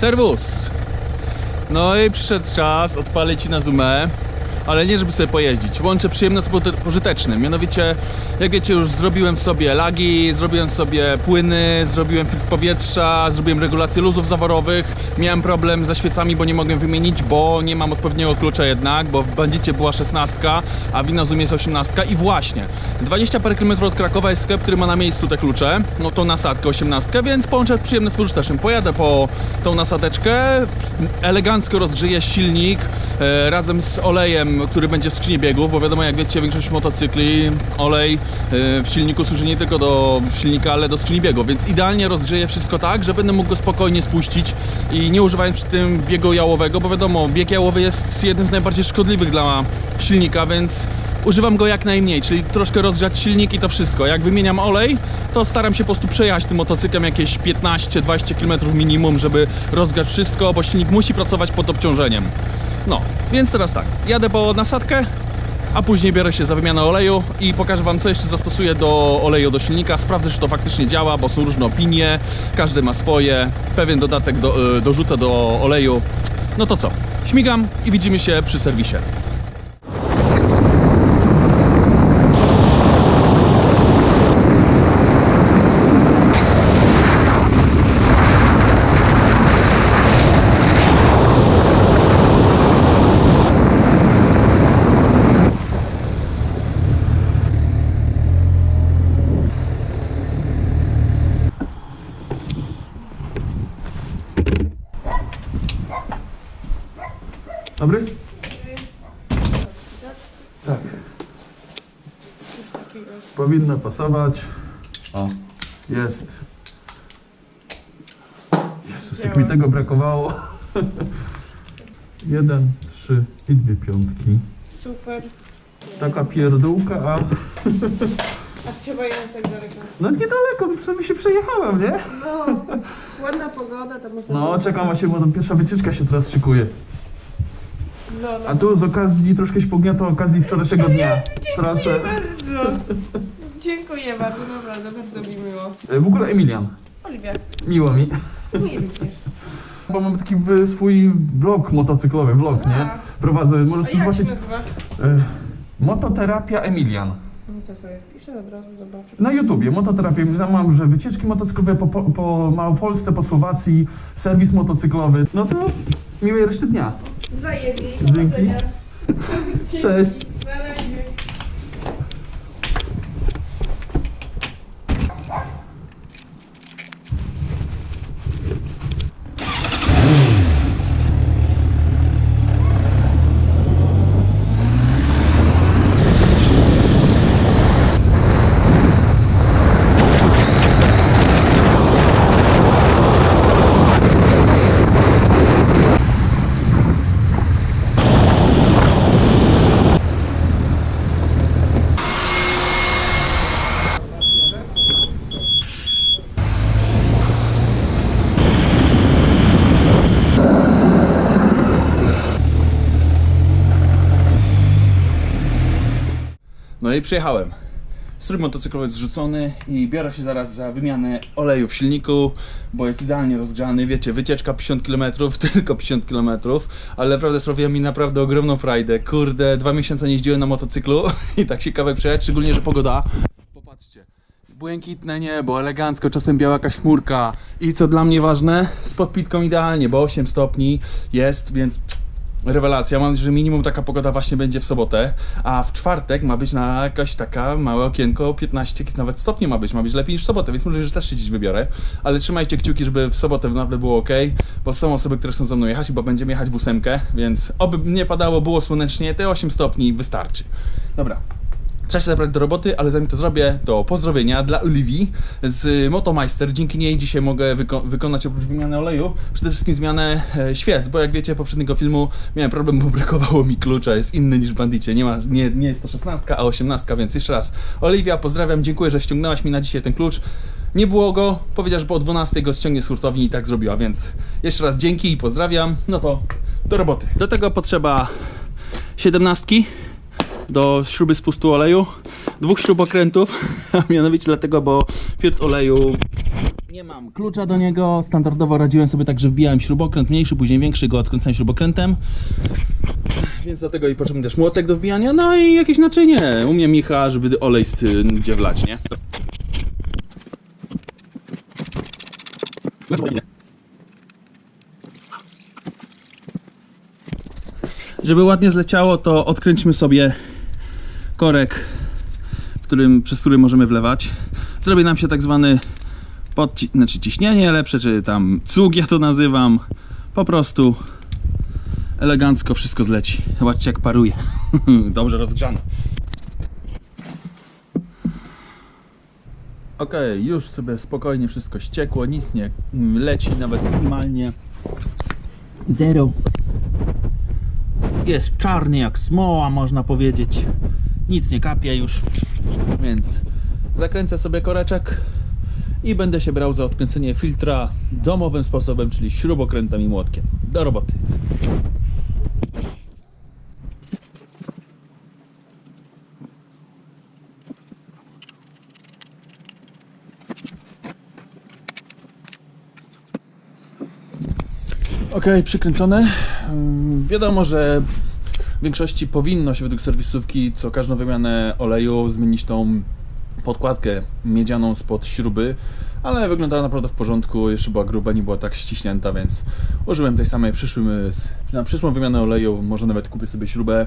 Serwus! No i przyszedł czas odpalić na zoomę, ale nie żeby sobie pojeździć. Łączę przyjemne z pożytecznym. Mianowicie, jak wiecie, już zrobiłem sobie lagi, zrobiłem sobie płyny, zrobiłem filtr powietrza, zrobiłem regulację luzów zaworowych. Miałem problem ze świecami, bo nie mogłem wymienić, bo nie mam odpowiedniego klucza jednak, bo w bandzicie była 16, a w Inazumie jest 18 i właśnie 20 parę kilometrów od Krakowa jest sklep, który ma na miejscu te klucze, no to nasadkę 18, więc połączę przyjemne z pożytecznym. Pojadę po tą nasadeczkę, elegancko rozgrzeję silnik e, razem z olejem, który będzie w skrzyni biegów, bo wiadomo jak wiecie większość motocykli olej e, w silniku służy nie tylko do silnika, ale do skrzyni biegów, więc idealnie rozgrzeję wszystko tak, że będę mógł go spokojnie spuścić i nie używając przy tym biegu jałowego, bo wiadomo bieg jałowy jest jednym z najbardziej szkodliwych dla silnika, więc używam go jak najmniej, czyli troszkę rozgrzać silnik i to wszystko. Jak wymieniam olej, to staram się po prostu przejechać tym motocyklem jakieś 15-20 km minimum, żeby rozgrzać wszystko, bo silnik musi pracować pod obciążeniem. No, więc teraz tak, jadę po nasadkę, a później biorę się za wymianę oleju i pokażę Wam, co jeszcze zastosuję do oleju do silnika. Sprawdzę, czy to faktycznie działa, bo są różne opinie, każdy ma swoje. Pewien dodatek do, y, dorzucę do oleju. No to co, śmigam i widzimy się przy serwisie. Dobry? Tak. O, jest. Jezus, jak mi tego brakowało. Jeden, trzy i dwie piątki. Super. Taka pierdółka, a A trzeba jechać tak daleko. no niedaleko, no przynajmniej się przejechałem, nie? No, ładna pogoda, to można... No, czekam właśnie, bo to pierwsza wycieczka się teraz szykuje. no, no. A tu z okazji, troszkę się pogniata okazji wczorajszego dnia. Proszę. bardzo. Dziękuję bardzo, naprawdę, bardzo mi miło. E, W ogóle Emilian, Oliwia, miło mi. nie również. Bo mam taki e, swój blog motocyklowy, vlog, nie? A. Prowadzę, A możesz jak się zobaczyć. nazywa? E, Mototerapia Emilian. No to sobie wpiszę, od razu zobaczę. Na YouTubie, mototerapia. Mam, że wycieczki motocyklowe po, po, po Małopolsce, po Słowacji, serwis motocyklowy. No to miłej reszty dnia. Wzajemnie. Dzięki. Cześć. No i przyjechałem. Strój motocyklowy jest zrzucony i biorę się zaraz za wymianę oleju w silniku, bo jest idealnie rozgrzany. Wiecie, wycieczka 50 km, tylko 50 km, ale naprawdę sprawiła mi naprawdę ogromną frajdę. Kurde, dwa miesiące nie jeździłem na motocyklu i tak się kawałek przejechać, szczególnie, że pogoda. Popatrzcie. Błękitne niebo, elegancko, czasem biała jakaś chmurka. I co dla mnie ważne, z podpitką idealnie, bo 8 stopni jest, więc Rewelacja. Mam nadzieję, że minimum taka pogoda właśnie będzie w sobotę, a w czwartek ma być na jakaś taka małe okienko, 15 nawet stopni ma być, ma być lepiej niż w sobotę, więc może, że też się wybiorę. Ale trzymajcie kciuki, żeby w sobotę naprawdę było ok, bo są osoby, które chcą ze mną jechać, bo będziemy jechać w ósemkę, więc oby nie padało, było słonecznie, te 8 stopni wystarczy. Dobra. Trzeba się zabrać do roboty, ale zanim to zrobię, to pozdrowienia dla Oliwii z Motomeister. Dzięki niej dzisiaj mogę wyko- wykonać oprócz wymiany oleju przede wszystkim zmianę e, świec, bo jak wiecie, poprzedniego filmu miałem problem, bo brakowało mi klucza, jest inny niż Bandicie. Nie, ma, nie, nie jest to 16, a 18, więc jeszcze raz. Oliwia, pozdrawiam, dziękuję, że ściągnęłaś mi na dzisiaj ten klucz. Nie było go, powiedział, że po 12 go ściągnie z hurtowni i tak zrobiła, więc jeszcze raz dzięki i pozdrawiam. No to do roboty. Do tego potrzeba 17 do śruby spustu oleju, dwóch śrubokrętów, a mianowicie dlatego, bo filtr oleju Nie mam klucza do niego. Standardowo radziłem sobie tak, że wbijałem śrubokręt mniejszy, później większy, go odkręcałem śrubokrętem. Więc do tego i potrzebny też młotek do wbijania, no i jakieś naczynie. U mnie Micha, żeby olej z, y, gdzie wlać, nie? Żeby ładnie zleciało, to odkręćmy sobie korek, którym, przez który możemy wlewać. Zrobi nam się tak zwany podci- znaczy ciśnienie lepsze, czy tam cuk ja to nazywam. Po prostu elegancko wszystko zleci. Zobaczcie jak paruje. Dobrze rozgrzane. Ok, już sobie spokojnie wszystko ściekło, nic nie leci, nawet minimalnie. Zero. Jest czarny jak smoła, można powiedzieć. Nic nie kapie już, więc zakręcę sobie koreczek i będę się brał za odkręcenie filtra domowym sposobem, czyli śrubokrętem i młotkiem. Do roboty. Ok, przykręcone. Ym, Wiadomo, że w większości powinno się według serwisówki co każdą wymianę oleju zmienić tą podkładkę miedzianą spod śruby, ale wyglądała naprawdę w porządku, jeszcze była gruba, nie była tak ściśnięta, więc użyłem tej samej przyszłym, na przyszłą wymianę oleju, może nawet kupię sobie śrubę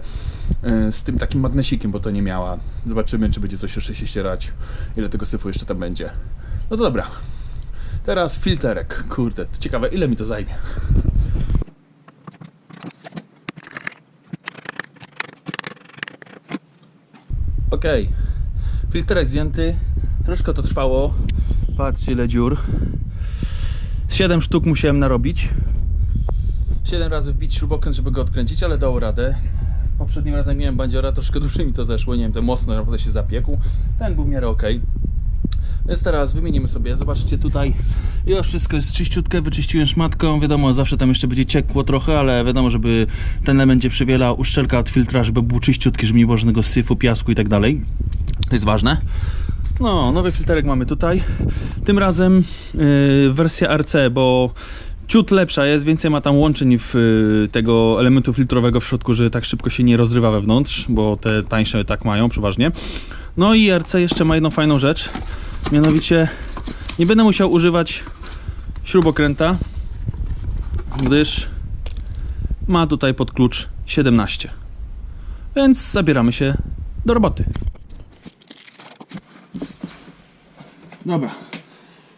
e, z tym takim magnesikiem, bo to nie miała. Zobaczymy, czy będzie coś jeszcze się ścierać, ile tego syfu jeszcze tam będzie. No to dobra. Teraz filterek. Kurde, ciekawe, ile mi to zajmie. Ok, filtrek zdjęty. Troszkę to trwało. Patrzcie ile dziur. 7 sztuk musiałem narobić. 7 razy wbić śrubokręt, żeby go odkręcić, ale dało radę. Poprzednim razem miałem bandziora, troszkę dłużej mi to zeszło, nie wiem, ten mocno naprawdę się zapiekł. Ten był w miarę ok. Więc teraz wymienimy sobie, zobaczcie tutaj już wszystko jest czyściutkie, wyczyściłem szmatką, wiadomo zawsze tam jeszcze będzie ciekło trochę, ale wiadomo, żeby ten element będzie przywielał uszczelka od filtra, żeby był czyściutki, żeby nie było żadnego syfu, piasku i tak dalej. To jest ważne. No, nowy filterek mamy tutaj. Tym razem yy, wersja RC, bo ciut lepsza jest, więcej ma tam łączeń w y, tego elementu filtrowego w środku, że tak szybko się nie rozrywa wewnątrz, bo te tańsze tak mają przeważnie. No i RC jeszcze ma jedną fajną rzecz, mianowicie nie będę musiał używać śrubokręta, gdyż ma tutaj pod klucz 17. Więc zabieramy się do roboty. Dobra.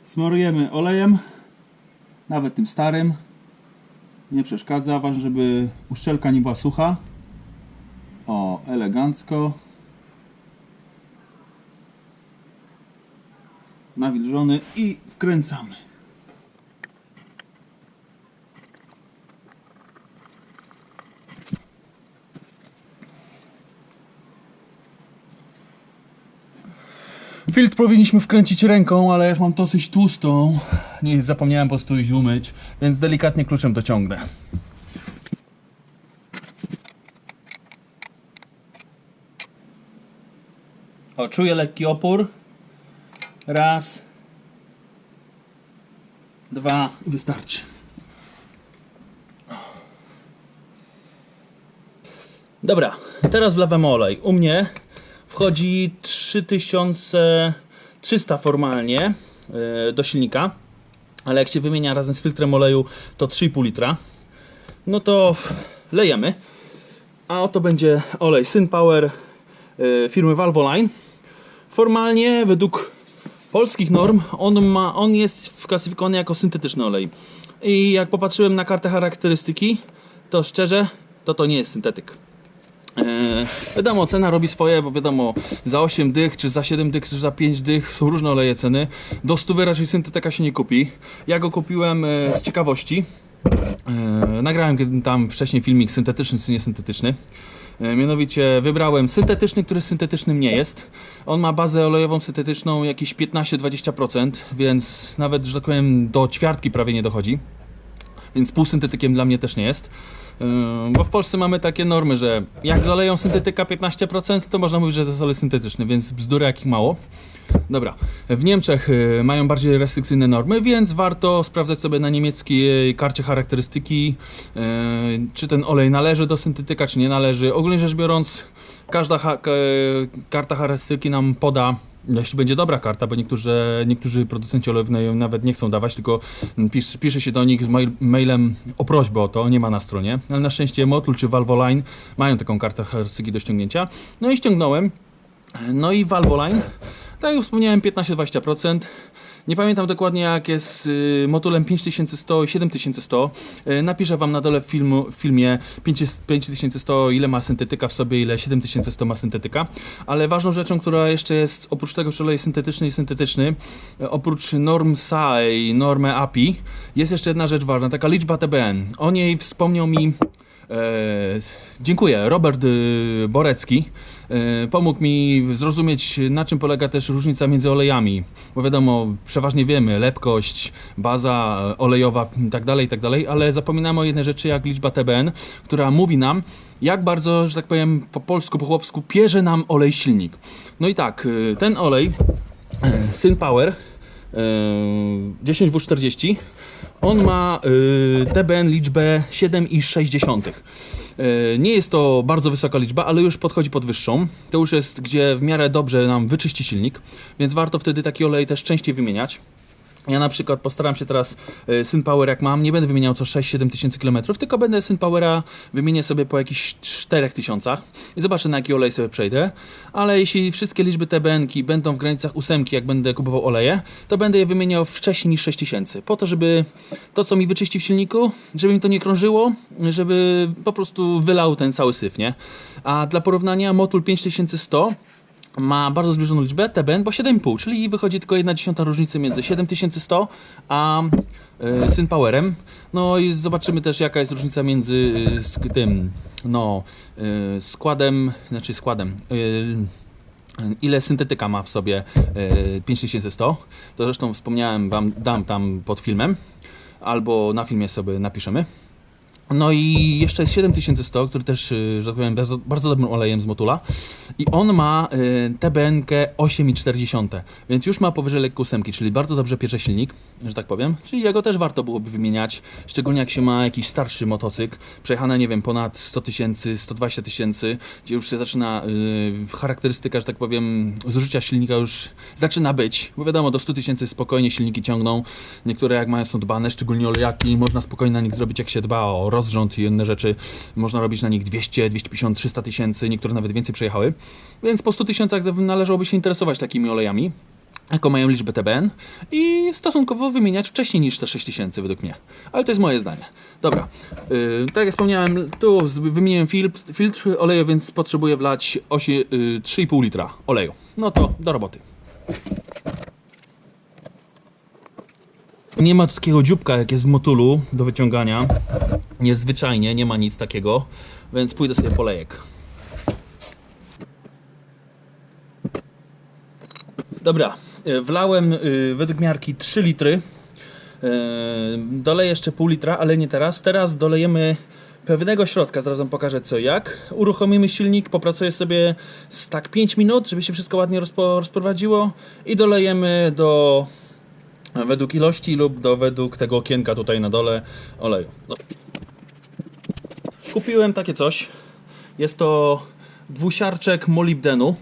Smarujemy olejem, nawet tym starym. Nie przeszkadza, ważne, żeby uszczelka nie była sucha. O, elegancko. Nawilżony i wkręcamy. Filtr powinniśmy wkręcić ręką, ale już mam dosyć tłustą. Nie zapomniałem po prostu iść umyć, więc delikatnie kluczem dociągnę. O, czuję lekki opór. Raz. Dwa. Wystarczy. Dobra, teraz wlewamy olej. U mnie wchodzi 3300 formalnie yy, do silnika, ale jak się wymienia razem z filtrem oleju to 3,5 litra. No to lejemy. A oto będzie olej SynPower yy, firmy Valvoline. Formalnie według polskich norm on, ma, on jest wklasyfikowany jako syntetyczny olej. I jak popatrzyłem na kartę charakterystyki, to szczerze, to to nie jest syntetyk. Eee, wiadomo, cena robi swoje, bo wiadomo, za 8 dych, czy za 7 dych, czy za 5 dych są różne oleje ceny. Do 100 raczej syntetyka się nie kupi. Ja go kupiłem e, z ciekawości. Eee, nagrałem tam wcześniej filmik syntetyczny czy niesyntetyczny. E, Mianowicie wybrałem syntetyczny, który syntetycznym nie jest. On ma bazę olejową syntetyczną jakieś 15-20%, więc nawet, że tak powiem, do ćwiartki prawie nie dochodzi. Więc półsyntetykiem dla mnie też nie jest. Yy, Bo w Polsce mamy takie normy, że jak doleją syntetyka 15%, to można mówić, że to jest olej syntetyczny, więc bzdury jakich mało. Dobra, w Niemczech y, mają bardziej restrykcyjne normy, więc warto sprawdzać sobie na niemieckiej karcie charakterystyki, y, czy ten olej należy do syntetyka, czy nie należy. Ogólnie rzecz biorąc, każda karta charakterystyki nam poda, jeśli będzie dobra karta, bo niektórzy, niektórzy producenci olejów na- nawet nie chcą dawać, tylko pisz, pisze się do nich z mail, mailem o prośbę o to, nie ma na stronie. Ale na szczęście Motul czy Valvoline mają taką kartę charakterystyki do ściągnięcia. No i ściągnąłem. No i Valvoline, tak jak wspomniałem, 15-20%. Nie pamiętam dokładnie jak jest y, motulem 5100 i 7100. Y, napiszę wam na dole w, filmu, w filmie 5 5100 ile ma syntetyka w sobie, ile 7100 ma syntetyka. Ale ważną rzeczą, która jeszcze jest oprócz tego, że olej syntetyczny i syntetyczny, y, oprócz norm SA i normy API, jest jeszcze jedna rzecz ważna, taka liczba TBN. O niej wspomniał mi dziękuję. Robert y, Borecki e, pomógł mi zrozumieć, na czym polega też różnica między olejami. Bo wiadomo, przeważnie wiemy, lepkość, baza e, olejowa i tak dalej, i tak ale zapominamy o jednej rzeczy, jak liczba TBN, która mówi nam, jak bardzo, że tak powiem, po polsku, po chłopsku, pierze nam olej silnik. No i tak, y, ten olej, e, Syn Power, e, 10W40, on ma y, TBN liczbę 7,6. Y, Nie jest to bardzo wysoka liczba, ale już podchodzi pod wyższą. To już jest, gdzie w miarę dobrze nam wyczyści silnik, więc warto wtedy taki olej też częściej wymieniać. Ja na przykład postaram się teraz y, Syn Power jak mam, nie będę wymieniał co 6-7 tysięcy kilometrów, tylko będę Syn Powera wymienię sobie po jakichś 4 tysiącach i zobaczę na jaki olej sobie przejdę. Ale jeśli wszystkie liczby TBN-ki będą w granicach ósemki, jak będę kupował oleje, to będę je wymieniał wcześniej niż 6 tysięcy. Po to, żeby to co mi wyczyści w silniku, żeby mi to nie krążyło, żeby po prostu wylał ten cały syf, nie? A dla porównania Motul 5100 ma bardzo zbliżoną liczbę TBN, bo 7,5, czyli wychodzi tylko 1 dziesiąta różnicy między 7100 a y, Syn Powerem. No i zobaczymy też jaka jest różnica między y, tym, no, y, składem, znaczy składem, y, ile syntetyka ma w sobie y, 5100. To zresztą wspomniałem wam, dam tam pod filmem, albo na filmie sobie napiszemy. No i jeszcze jest 7100, który też, y, że tak powiem, bardzo, bardzo dobrym olejem z Motula. I on ma y, TBN-kę 8,4, więc już ma powyżej lekko ósemki, czyli bardzo dobrze piecze silnik, że tak powiem. Czyli jego też warto byłoby wymieniać, szczególnie jak się ma jakiś starszy motocykl, przejechane, nie wiem, ponad 100 tysięcy, 120 tysięcy, gdzie już się zaczyna y, charakterystyka, że tak powiem, zużycia silnika już zaczyna być. Bo wiadomo, do 100 tysięcy spokojnie silniki ciągną. Niektóre jak mają są dbane, szczególnie olejaki, można spokojnie na nich zrobić, jak się dba o rozrząd i inne rzeczy. Można robić na nich 200, 250, 300 tysięcy, niektóre nawet więcej przejechały. Więc po 100 tysiącach należałoby się interesować takimi olejami jaką mają liczbę TBN i stosunkowo wymieniać wcześniej niż te 6000 według mnie. Ale to jest moje zdanie. Dobra, yy, tak jak wspomniałem, tu wymieniłem filtr, filtr oleju, więc potrzebuję wlać osie, yy, 3,5 litra oleju. No to do roboty. Nie ma takiego dzióbka jak jest w motulu do wyciągania. Niezwyczajnie, nie ma nic takiego, więc pójdę sobie po lejek. Dobra, e, wlałem y, według miarki 3 litry. E, Doleję jeszcze pół litra, ale nie teraz. Teraz dolejemy pewnego środka, zaraz wam pokażę co jak. Uruchomimy silnik, popracuję sobie tak 5 minut, żeby się wszystko ładnie rozpo, rozprowadziło i dolejemy do według ilości lub do według tego okienka tutaj na dole oleju. No. Kupiłem takie coś. Jest to dwusiarczek molibdenu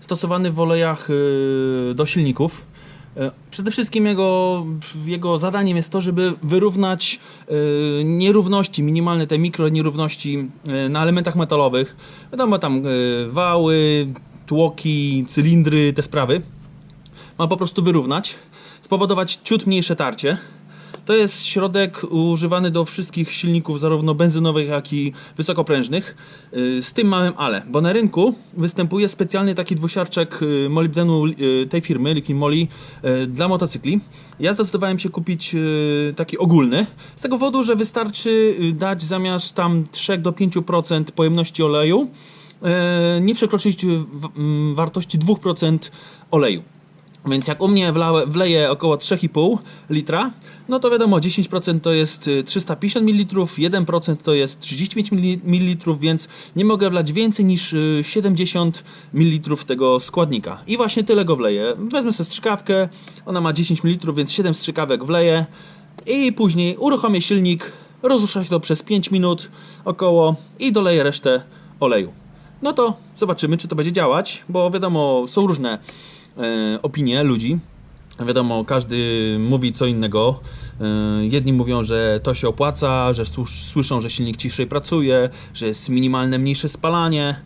stosowany w olejach y, do silników. Y, Przede wszystkim jego, jego zadaniem jest to, żeby wyrównać y, nierówności, minimalne te mikro nierówności na elementach metalowych. Wiadomo tam wały, tłoki, cylindry, te sprawy. Ma po prostu wyrównać, spowodować ciut mniejsze tarcie. To jest środek używany do wszystkich silników, zarówno benzynowych, jak i wysokoprężnych. Yy, Z tym małym ale, bo na rynku występuje specjalny taki dwusiarczek yy, molibdenu yy, tej firmy, Liquid Moly, dla motocykli. Ja zdecydowałem się kupić taki ogólny, z tego powodu, że wystarczy dać zamiast tam 3 do 5% pojemności oleju, nie przekroczyć mm, wartości 2% oleju. Więc jak u mnie wleję około 3,5 litra, no to wiadomo, 10% to jest y, 350 ml, 1% to jest 35 ml, więc nie mogę wlać więcej niż y, 70 ml tego składnika. I właśnie tyle go wleję. Wezmę sobie strzykawkę, ona ma 10 ml, więc 7 strzykawek wleję i później uruchomię silnik, rozruszę to przez 5 minut około i doleję resztę oleju. No to zobaczymy, czy to będzie działać, bo wiadomo, są różne opinie ludzi. Wiadomo, każdy mówi co innego. E, jedni mówią, że to się opłaca, że słys- słyszą, że silnik ciszej pracuje, że jest minimalne mniejsze spalanie.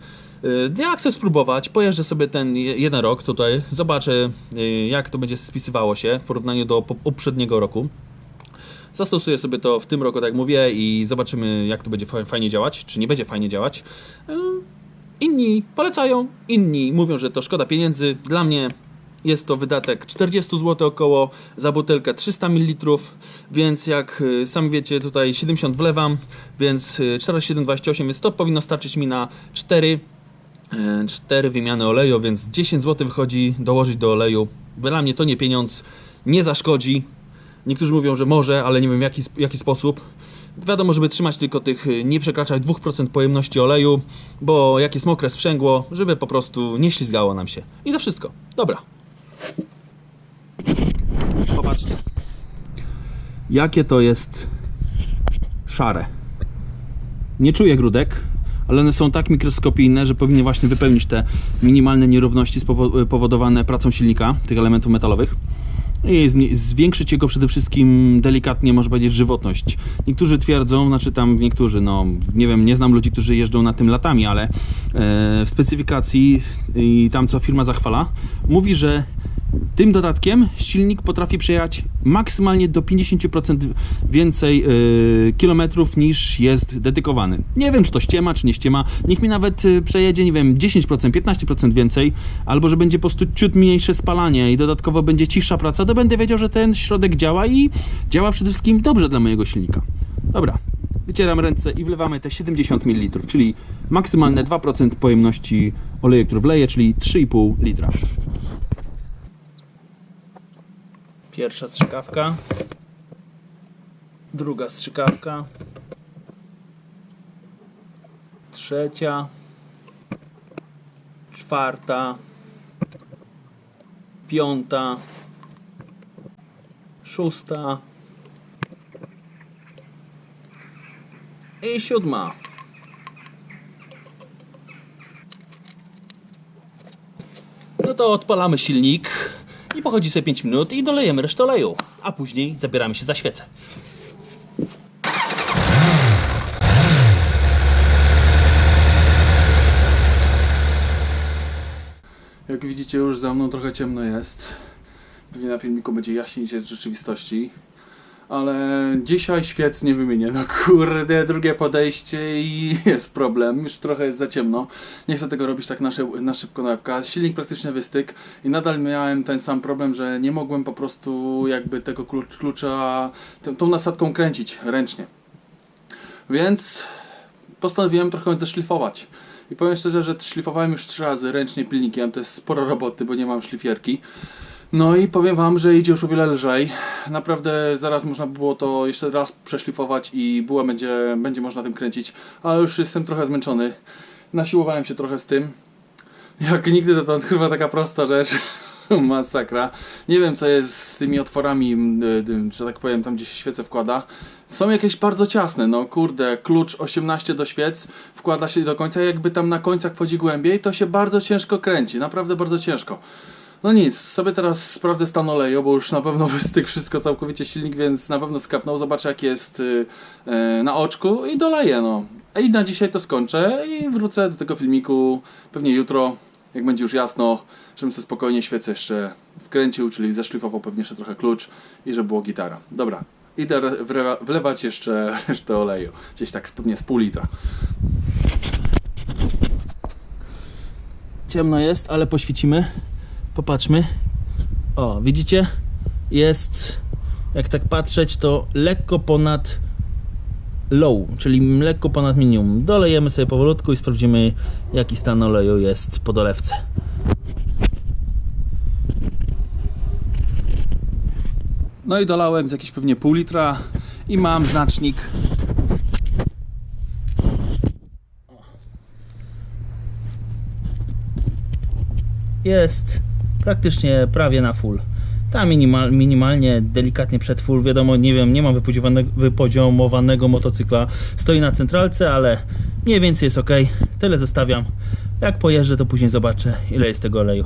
E, Ja chcę spróbować, pojeżdżę sobie ten je- jeden rok tutaj, zobaczę e, jak to będzie spisywało się w porównaniu do po- poprzedniego roku. Zastosuję sobie to w tym roku, tak jak mówię, i zobaczymy, jak to będzie fa- fajnie działać, czy nie będzie fajnie działać. Inni polecają, inni mówią, że to szkoda pieniędzy. Dla mnie jest to wydatek 40 zł około za butelkę 300 ml, więc jak y, sami wiecie, tutaj 70 wlewam, więc y, 47,28, więc to powinno starczyć mi na 4 e, cztery wymiany oleju, więc 10 zł wychodzi dołożyć do oleju. Dla mnie to nie pieniądz, nie zaszkodzi. Niektórzy mówią, że może, ale nie wiem w jaki, jaki sposób. Wiadomo, żeby trzymać tylko tych, y, nie przekraczać 2% pojemności oleju, bo jak jest mokre sprzęgło, żeby po prostu nie ślizgało nam się. I to wszystko. Dobra. Popatrzcie. Jakie to jest szare. Nie czuję grudek, ale one są tak mikroskopijne, że powinny właśnie wypełnić te minimalne nierówności spowo- powodowane pracą silnika, tych elementów metalowych. Zni- zwiększyć jego przede wszystkim delikatnie, można powiedzieć, żywotność. Niektórzy twierdzą, znaczy tam niektórzy, no nie wiem, nie znam ludzi, którzy jeżdżą na tym latami, ale e, w specyfikacji i tam co firma zachwala, mówi, że tym dodatkiem silnik potrafi przejechać maksymalnie do 50% więcej yy, kilometrów niż jest dedykowany. Nie wiem, czy to ściema, czy nie ściema. Niech mi nawet yy, przejedzie, nie wiem, 10%, 15% więcej, albo że będzie po prostu ciut mniejsze spalanie i dodatkowo będzie cichsza praca, to będę wiedział, że ten środek działa i działa przede wszystkim dobrze dla mojego silnika. Dobra, wycieram ręce i wlewamy te 70 ml, czyli maksymalne 2% pojemności oleju, który wleję, czyli 3,5 litra. Pierwsza strzykawka. Druga strzykawka. Trzecia. Czwarta. Piąta. Szósta. I siódma. No to odpalamy silnik i pochodzi sobie 5 minut i dolejemy resztę oleju, a później zabieramy się za świecę. Jak widzicie już za mną trochę ciemno jest. Pewnie na filmiku będzie jaśniej niż w rzeczywistości. Ale dzisiaj świec nie wymienię. No kurde, drugie podejście i jest problem. Już trochę jest za ciemno. Nie chcę tego robić tak na, szyb- na szybko na. Silnik praktycznie wystygł i nadal miałem ten sam problem, że nie mogłem po prostu jakby tego klucz, klucza, tą nasadką kręcić ręcznie. Więc postanowiłem trochę zeszlifować. I powiem szczerze, że szlifowałem już trzy razy ręcznie pilnikiem. To jest sporo roboty, bo nie mam szlifierki. No i powiem Wam, że idzie już o wiele lżej. Naprawdę zaraz można by było to jeszcze raz przeszlifować i bułę będzie, będzie można tym kręcić, ale już jestem trochę zmęczony. Nasiłowałem się trochę z tym. Jak nigdy to, to chyba taka prosta rzecz. Masakra. Nie wiem co jest z tymi otworami, że tak powiem, tam gdzie się świece wkłada. Są jakieś bardzo ciasne, no kurde, klucz 18 do świec wkłada się do końca, jakby tam na końcach wchodzi głębiej, to się bardzo ciężko kręci, naprawdę bardzo ciężko. No nic, sobie teraz sprawdzę stan oleju, bo już na pewno wystygł wszystko całkowicie silnik, więc na pewno skapnął, zobaczę jak jest y, y, na oczku i doleję, no. I na dzisiaj to skończę i wrócę do tego filmiku pewnie jutro, jak będzie już jasno, żebym sobie spokojnie świecę jeszcze wkręcił, czyli zaszlifował pewnie jeszcze trochę klucz i żeby było gitara. Dobra, idę wlewać jeszcze resztę oleju, gdzieś tak pewnie z pół litra. Ciemno jest, ale poświecimy. Popatrzmy. O, widzicie? Jest, jak tak patrzeć, to lekko ponad low, czyli lekko ponad minimum. Dolejemy sobie powolutku i sprawdzimy, jaki stan oleju jest po dolewce. No i dolałem z jakieś pewnie pół litra i mam znacznik. jest praktycznie prawie na full. Tam minimal, minimalnie, delikatnie przed full. Wiadomo, nie wiem, nie mam wypoziomowanego, motocykla. Stoi na centralce, ale mniej więcej jest ok. Tyle zostawiam. Jak pojeżdżę, to później zobaczę, ile jest tego oleju.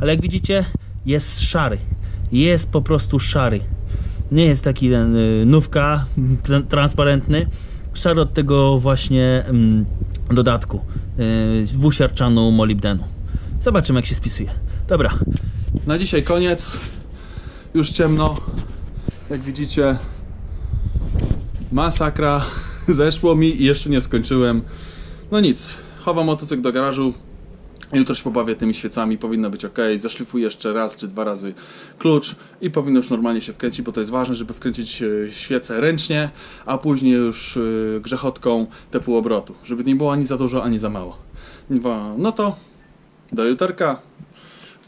Ale jak widzicie, jest szary. Jest po prostu szary. Nie jest taki ten y, nówka transparentny. Szary od tego właśnie mm, dodatku. Y, dwusiarczanu molibdenu. Zobaczymy, jak się spisuje. Dobra, Na dzisiaj koniec. Już ciemno. Jak widzicie, masakra. Zeszło mi i jeszcze nie skończyłem. No nic, chowam motocykl do garażu. Jutro się pobawię tymi świecami, powinno być ok. Zaszlifuję jeszcze raz czy dwa razy klucz i powinno już normalnie się wkręcić, bo to jest ważne, żeby wkręcić e, świecę ręcznie, a później już e, grzechotką te półobrotu, żeby nie było ani za dużo, ani za mało. No to do jutarka.